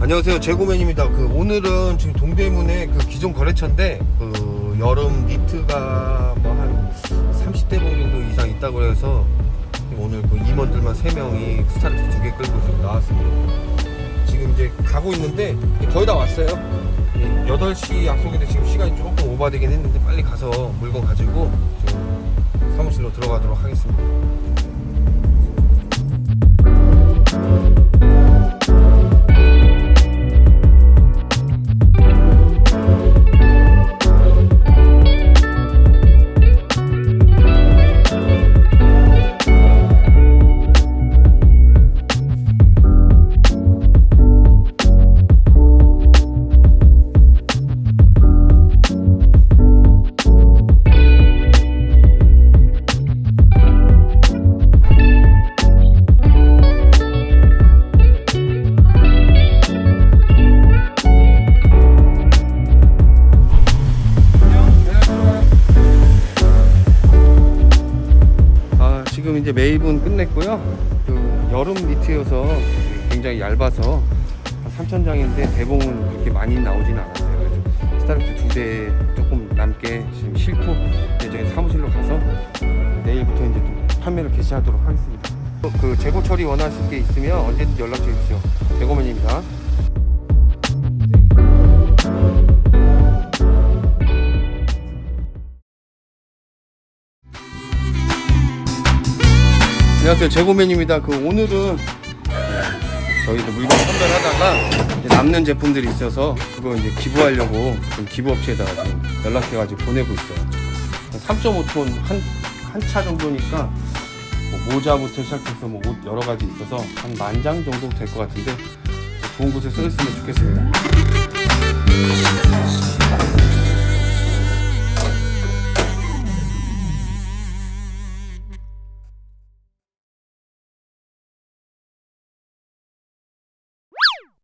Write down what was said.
안녕하세요. 재고맨입니다. 그 오늘은 지금 동대문에 그 기존 거래처인데 그 여름 니트가 뭐 한 30대 봉 정도 이상 있다고 해서 오늘 그 임원들만 3명이 스타렉스 두개 끌고 지금 나왔습니다. 지금 이제 가고 있는데 거의 다 왔어요. 8시 약속인데 지금 시간이 조금 오버되긴 했는데 빨리 가서 물건 가지고 지금 사무실로 들어가도록 하겠습니다 지금 이제 매입은 끝냈고요. 그 여름 니트여서 굉장히 얇아서 한 3,000장인데 대봉은 그렇게 많이 나오지는 않았어요. 그래서 스타렉스 두대 조금 남게 지금 싣고 저희 사무실로 가서 내일부터 이제 좀 판매를 개시하도록 하겠습니다. 그 재고 처리 원하실 게 있으면 언제든지 연락 주십시오. 재고맨입니다. 안녕하세요. 재고맨입니다. 그 오늘은 저희도 물건 판별하다가 이제 남는 제품들이 있어서 그거 이제 기부하려고 좀 기부업체에다가 연락해가지고 보내고 있어요. 한 3.5톤 한, 한 차 정도니까 뭐 모자부터 시작해서 뭐 옷 여러 가지 있어서 한 만 장 정도 될 것 같은데 좋은 곳에 쓰였으면 좋겠습니다